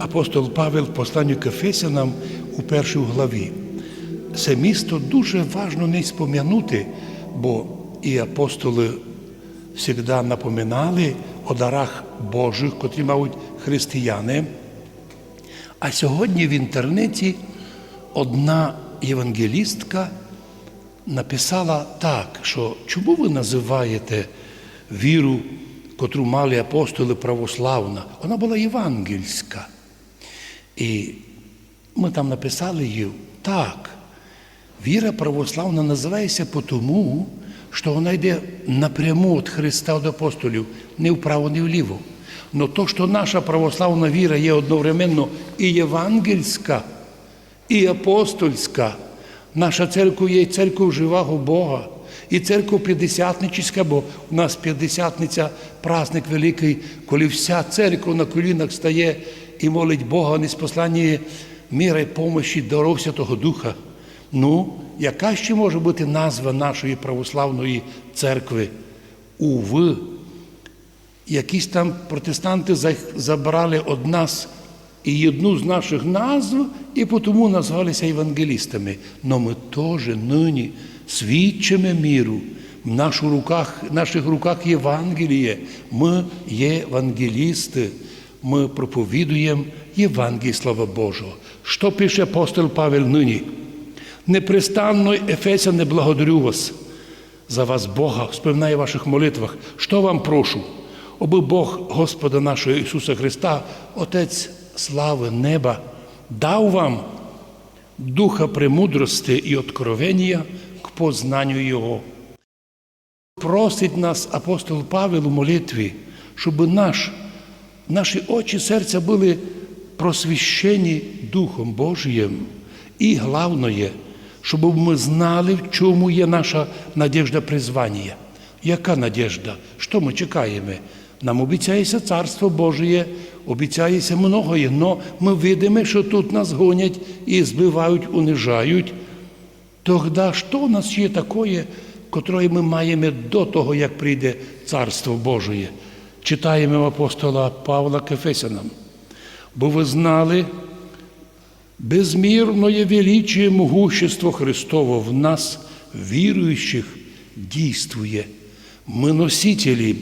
Апостол Павел в посланню к Ефесянам у першій главі. Це місто дуже важно не спом'янути, бо і апостоли завжди напоминали о дарах Божих, котрі мають християни. А сьогодні в інтернеті одна євангелістка написала так, що чому ви називаєте віру, котру мали апостоли православна? Вона була євангельська. І ми там написали їй так. Віра православна називається тому, що вона йде напряму від Христа до апостолів, не вправо, не вліво. Но то, що наша православна віра є одновременно і євангельська, і апостольська. Наша церква є церква живого Бога. І церква п'ятдесятническа, бо у нас п'ятдесятниця праздник великий, коли вся церква на колінах стає і молить Бога не з послання міра і помощі даров Святого Духа. Ну, яка ще може бути назва нашої православної церкви? Уви, якісь там протестанти забрали од нас і одну з наших назв, і тому назвалися євангелістами. Но ми теж нині свідчимо міру. В наших руках, наших руках Євангеліє. Ми є евангелісти. Ми проповідуємо Євангеліє Слава Божого. Що пише апостол Павел нині? Непрестанно, Ефесяне, благодарю вас за вас, Бога, вспоминаю в ваших молитвах. Що вам прошу? Оби Бог Господа нашого Ісуса Христа, Отець слави неба, дав вам духа премудрости і откровення к познанню Його. Просить нас апостол Павел у молитві, щоб наш, наші очі серця були просвіщені Духом Божиєм. І головне, щоб ми знали, в чому є наша надіжда призвання. Яка надіжда? Що ми чекаємо? Нам обіцяється Царство Божє, обіцяється многое, але ми видимо, що тут нас гонять і збивають, унижають. Тогда що у нас є таке, котре ми маємо до того, як прийде Царство Божє? Читаємо апостола Павла Кефесянам. Бо ви знали, безмірное величие могущество Христово в нас, віруючих, дійствує. Ми носителі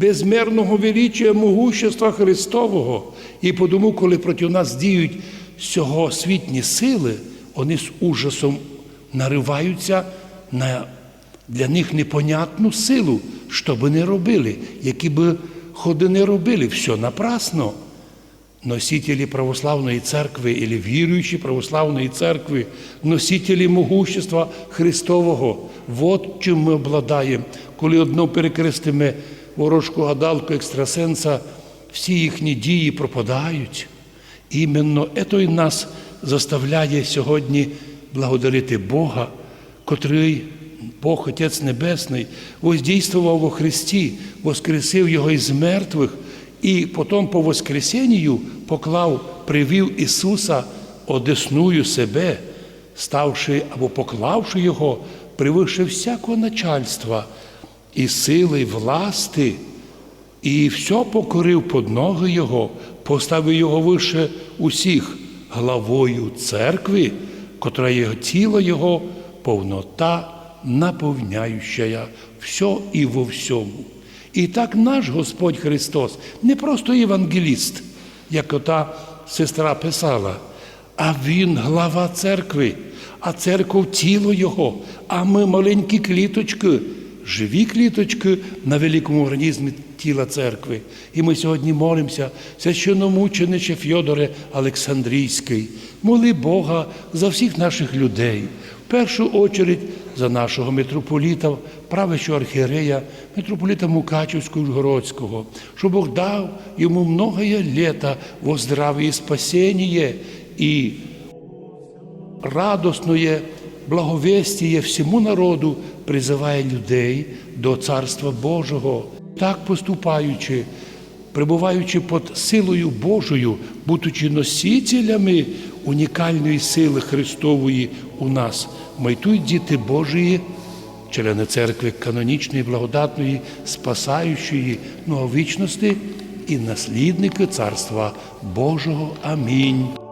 безмірного величия могущества Христового. І тому, коли проти нас діють цього світні сили, вони з ужасом нариваються на для них непонятну силу, що би не робили, які би ходи не робили, все напрасно. Носители православної церкви или віруючі православної церкви, носителі могущества Христового. Вот чим ми обладаємо. Коли одно перекрестиме ворожку гадалку екстрасенса, всі їхні дії пропадають. Іменно це і нас заставляє сьогодні благодарити Бога, котрий Бог Отець Небесний воздействував во Христі, воскресив Його із мертвих, і потім по Воскресенню поклав, привів Ісуса одесную себе, ставши або поклавши Його, прививши всякого начальства і сили, і власти, і все покорив під ноги Його, поставив Його вище усіх главою церкви, котра є тіло Його, повнота, наповняюча все і во всьому. І так наш Господь Христос не просто євангеліст, як ота сестра писала, а Він глава церкви, а церква тіло Його, а ми маленькі кліточки, живі кліточки на великому організмі тіла церкви. І ми сьогодні молимося, священномучениче Фьодоре Олександрійський, моли Бога за всіх наших людей. В першу очередь за нашого митрополіта, правичого архієрея, митрополіта Мукачівського Ужгородського, щоб Бог дав йому многое літа во здраві і спасіння і радостное благовестие всьому народу призиває людей до Царства Божого, так поступаючи, прибуваючи під силою Божою, будучи носителями унікальної сили Христової у нас, майтуть діти Божії, члени церкви канонічної, благодатної, спасаючої, ну а вічності і наслідники Царства Божого. Амінь.